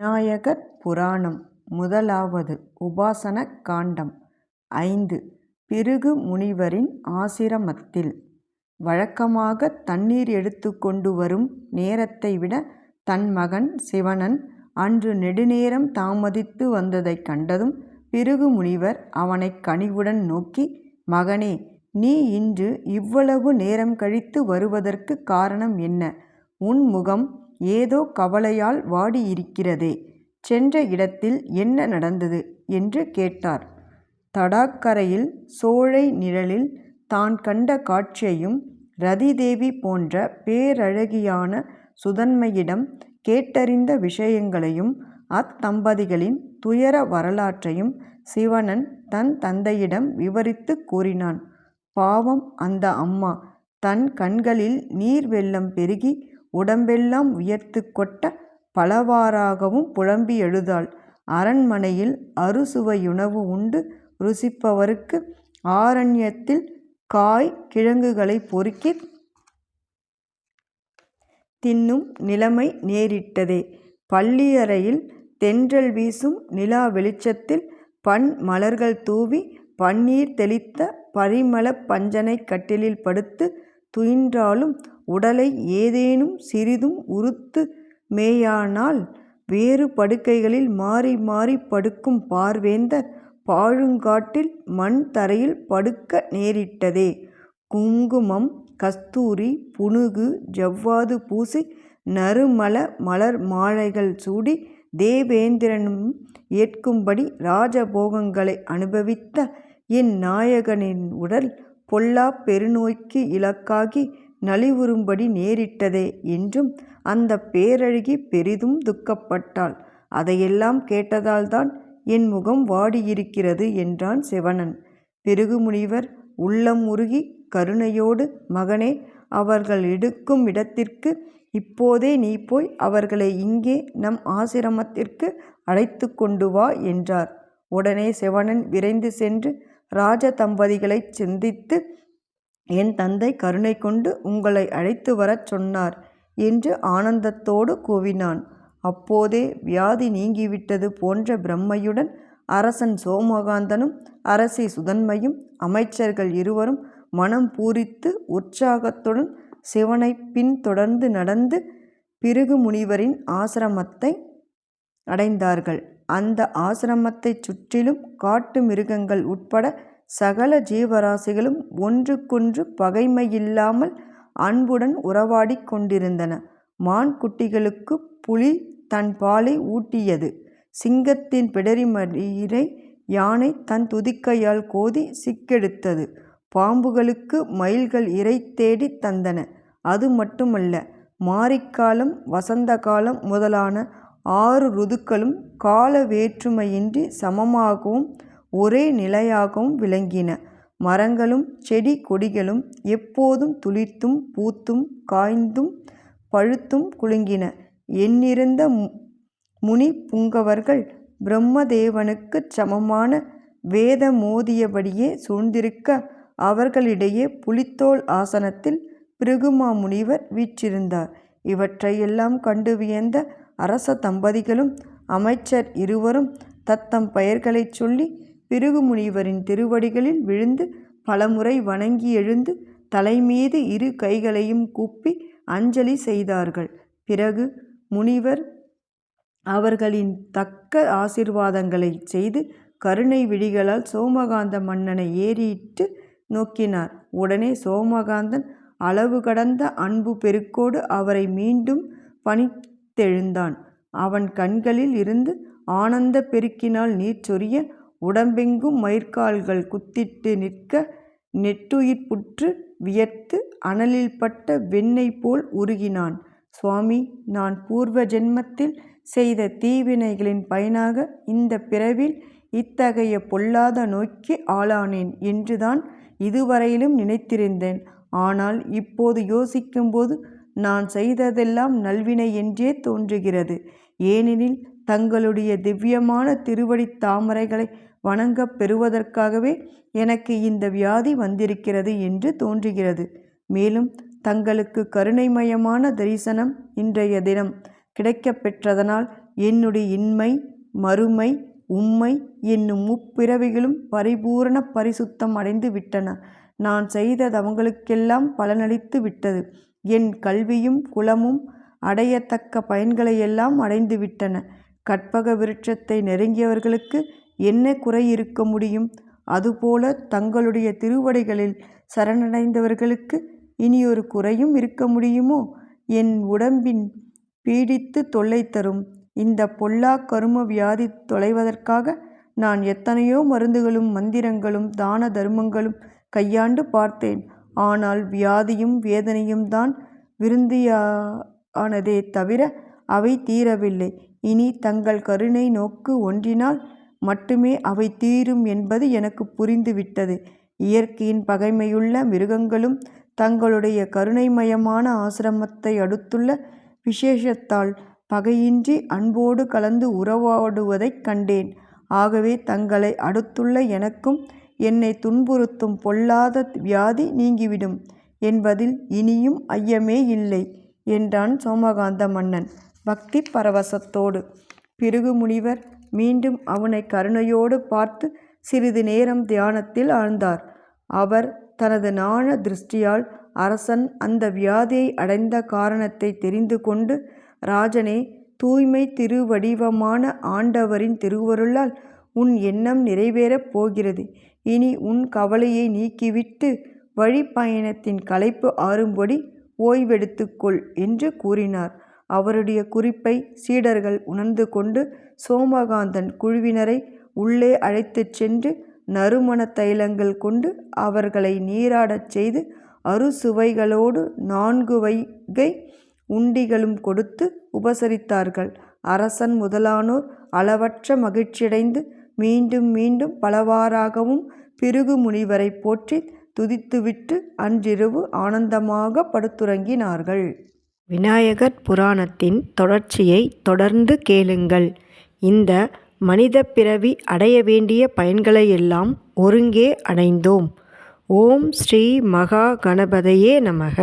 விநாயகர் புராணம் முதலாவது உபாசன காண்டம். ஐந்து. பிருகு முனிவரின் ஆசிரமத்தில். வழக்கமாக தண்ணீர் எடுத்து கொண்டு வரும் நேரத்தை விட தன் மகன் சிவனன் அன்று நெடுநேரம் தாமதித்து வந்ததைக் கண்டதும் பிருகு முனிவர் அவனை கனிவுடன் நோக்கி மகனே நீ இன்று இவ்வளவு நேரம் கழித்து வருவதற்கு காரணம் என்ன? உன் முகம் ஏதோ கவலையால் வாடியிருக்கிறதே சென்ற இடத்தில் என்ன நடந்தது என்று கேட்டார். தடாக்கரையில் சோலை நிழலில் தான் கண்ட காட்சியையும் ரதிதேவி போன்ற பேரழகியான சுதன்மையிடம் கேட்டறிந்த விஷயங்களையும் அத்தம்பதிகளின் துயர வரலாற்றையும் சிவனன் தன் தந்தையிடம் விவரித்துக் கூறினான். பாவம் அந்த அம்மா தன் கண்களில் நீர் வெள்ளம் பெருகி உடம்பெல்லாம் உயர்த்து கொட்ட பலவாறாகவும் புலம்பி எழுதாள். அரண்மனையில் அறுசுவையுணவு உண்டு ருசிப்பவருக்கு ஆரண்யத்தில் காய் கிழங்குகளைப் பொறுக்கி தின்னும் நிலைமை நேரிட்டதே. பள்ளியறையில் தென்றல் வீசும் நிலா வெளிச்சத்தில் பன் மலர்கள் தூவி பன்னீர் தெளித்த பரிமளப் பஞ்சனை கட்டிலில் படுத்து துயின்றாலும் உடலை ஏதேனும் சிறிதும் உறுத்து மேயானால் வேறு படுக்கைகளில் மாறி மாறி படுக்கும் பார்வேந்தர் பாழுங்காட்டில் மண் தரையில் படுக்க நேரிட்டதே. குங்குமம் கஸ்தூரி புனுகு ஜவ்வாது பூசி நறுமல மலர் மாலைகள் சூடி தேவேந்திரனும் ஏற்கும்படி ராஜபோகங்களை அனுபவித்த என் நாயகனின் உடல் பொல்லா பெருநோய்க்கு இலக்காகி நலிவுறும்படி நேரிட்டதே என்றும் அந்தப் பேரழகி பெரிதும் துக்கப்பட்டாள். அதையெல்லாம் கேட்டதால்தான் என் முகம் வாடியிருக்கிறது என்றான் சிவனன். பிருகு முனிவர் உள்ளம் உருகி கருணையோடு மகனே அவர்கள் எடுக்கும் இடத்திற்கு இப்போதே நீ போய் அவர்களை இங்கே நம் ஆசிரமத்திற்கு அழைத்து கொண்டு வா என்றார். உடனே சிவனன் விரைந்து சென்று ராஜ தம்பதிகளைச் சிந்தித்து என் தந்தை கருணை கொண்டு உங்களை அழைத்து வரச் சொன்னார் என்று ஆனந்தத்தோடு கூவினான். அப்போதே வியாதி நீங்கிவிட்டது போன்ற பிரம்மையுடன் அரசன் சோமகாந்தனும் அரசி சுதன்மையும் அமைச்சர்கள் இருவரும் மனம் பூரித்து உற்சாகத்துடன் சிவனைப் பின்தொடர்ந்து நடந்து பிருகு முனிவரின் ஆசிரமத்தை அடைந்தார்கள். அந்த ஆசிரமத்தைச் சுற்றிலும் காட்டு மிருகங்கள் உட்பட சகல ஜீவராசிகளும் ஒன்றுக்கொன்று பகைமையில்லாமல் அன்புடன் உறவாடிக் கொண்டிருந்தன. மான் குட்டிகளுக்குப் புலி தன் பாலை ஊட்டியது. சிங்கத்தின் பிடரிமயிரை யானை தன் துதிக்கையால் கோதி சிக்கெடுத்தது. பாம்புகளுக்கு மயில்கள் இரை தேடித் தந்தன. அது மட்டுமல்ல மாரிக்காலம் வசந்த காலம் முதலான ஆறு ருதுக்களும் கால வேற்றுமையின்றி சமமாகவும் ஒரே நிலையாகவும் விளங்கின. மரங்களும் செடி கொடிகளும் எப்போதும் துளிர்த்தும் பூத்தும் காய்ந்தும் பழுத்தும் குலுங்கின. எண்ணிருந்த முனி புங்கவர்கள் பிரம்மதேவனுக்குச் சமமான வேதமோதியபடியே சூழ்ந்திருக்க அவர்களிடையே புலித்தோல் ஆசனத்தில் பிருகுமாமுனிவர் வீற்றிருந்தார். இவற்றையெல்லாம் கண்டு வியந்த அரச தம்பதிகளும் அமைச்சர் இருவரும் தத்தம் பெயர்களைச் சொல்லி பிருகு முனிவரின் திருவடிகளில் விழுந்து பலமுறை வணங்கி எழுந்து தலைமீது இரு கைகளையும் கூப்பி அஞ்சலி செய்தார்கள். பிறகு முனிவர் அவர்களின் தக்க ஆசிர்வாதங்களை செய்து கருணை விழிகளால் சோமகாந்த மன்னனை ஏறியிட்டு நோக்கினார். உடனே சோமகாந்தன் அளவு கடந்த அன்பு பெருக்கோடு அவரை மீண்டும் பணித்தெழுந்தான். அவன் கண்களில் இருந்து ஆனந்த பெருக்கினால் நீர் சொரிய உடம்பெங்கும் மயிர்க்கால்கள் குத்திட்டு நிற்க நெட்டுயிர்ப்புற்று வியர்த்து அனலில் பட்ட வெண்ணெய் போல் உருகினான். சுவாமி நான் பூர்வ ஜென்மத்தில் செய்த தீவினைகளின் பயனாக இந்த பிறவில் இத்தகைய பொல்லாத நோய்க்கு ஆளானேன் என்றுதான் இதுவரையிலும் நினைத்திருந்தேன். ஆனால் இப்போது யோசிக்கும்போது நான் செய்ததெல்லாம் நல்வினை என்றே தோன்றுகிறது. ஏனெனில் தங்களுடைய திவ்யமான திருவடித் தாமரைகளை வணங்கப் பெறுவதற்காகவே எனக்கு இந்த வியாதி வந்திருக்கிறது என்று தோன்றுகிறது. மேலும் தங்களுக்கு கருணைமயமான தரிசனம் இன்றைய தினம் கிடைக்கப் பெற்றதனால் என்னுடைய இன்மை மறுமை உம்மை என்னும் முப்பிறவிகளும் பரிபூரண பரிசுத்தம் அடைந்து விட்டன. நான் செய்த தவங்களுக்கெல்லாம் பலனளித்து விட்டது. என் கல்வியும் குலமும் அடையத்தக்க பயன்களையெல்லாம் அடைந்து விட்டன. கற்பக விருட்சத்தை நெருங்கியவர்களுக்கு என்ன குறை இருக்க முடியும்? அதுபோல தங்களுடைய திருவடிகளில் சரணடைந்தவர்களுக்கு இனியொரு குறையும் இருக்க முடியுமோ? என் உடம்பின் பீடித்து தொல்லை தரும். இந்த பொல்லா கரும வியாதி தொலைவதற்காக நான் எத்தனையோ மருந்துகளும் மந்திரங்களும் தான தர்மங்களும் கையாண்டு பார்த்தேன். ஆனால் வியாதியும் வேதனையும் தான் விருந்தியானதே தவிர அவை தீரவில்லை. இனி தங்கள் கருணை நோக்கு ஒன்றினால் மட்டுமே அவை தீரும் என்பது எனக்கு புரிந்துவிட்டது. இயற்கையின் பகைமையுள்ள மிருகங்களும் தங்களுடைய கருணைமயமான ஆசிரமத்தை அடுத்துள்ள விசேஷத்தால் பகையின்றி அன்போடு கலந்து உறவாடுவதைக் கண்டேன். ஆகவே தங்களை அடுத்துள்ள எனக்கும் என்னை துன்புறுத்தும் பொல்லாத வியாதி நீங்கிவிடும் என்பதில் இனியும் ஐயமே இல்லை என்றான் சோமகாந்த மன்னன் பக்தி பரவசத்தோடு. பிருகு முனிவர் மீண்டும் அவனை கருணையோடு பார்த்து சிறிது நேரம் தியானத்தில் ஆழ்ந்தார். அவர் தனது நாண திருஷ்டியால் அரசன் அந்த வியாதியை அடைந்த காரணத்தை தெரிந்து கொண்டு ராஜனே தூய்மை திருவடிவமான ஆண்டவரின் திருவருளால் உன் எண்ணம் நிறைவேறப் போகிறது. இனி உன் கவலையை நீக்கிவிட்டு வழிப்பயணத்தின் களைப்பு ஆறும்படி ஓய்வெடுத்துக்கொள் என்று கூறினார். அவருடைய குறிப்பை சீடர்கள் உணர்ந்து கொண்டு சோமகாந்தன் குழுவினரை உள்ளே அழைத்துச் சென்று நறுமண தைலங்கள் கொண்டு அவர்களை நீராடச் செய்து அறுசுவைகளோடு நான்கு வைகை உண்டிகளும் கொடுத்து உபசரித்தார்கள். அரசன் முதலானோர் அளவற்ற மகிழ்ச்சியடைந்து மீண்டும் மீண்டும் பலவாறாகவும் பிருகு முனிவரை போற்றி துதித்துவிட்டு அன்றிரவு ஆனந்தமாக படுத்துறங்கினார்கள். விநாயகர் புராணத்தின் தொடர்ச்சியை தொடர்ந்து கேளுங்கள். இந்த மனித பிறவி அடைய வேண்டிய பயன்களையெல்லாம் ஒருங்கே அடைந்தோம். ஓம் ஸ்ரீ மகா கணபதையே நமக.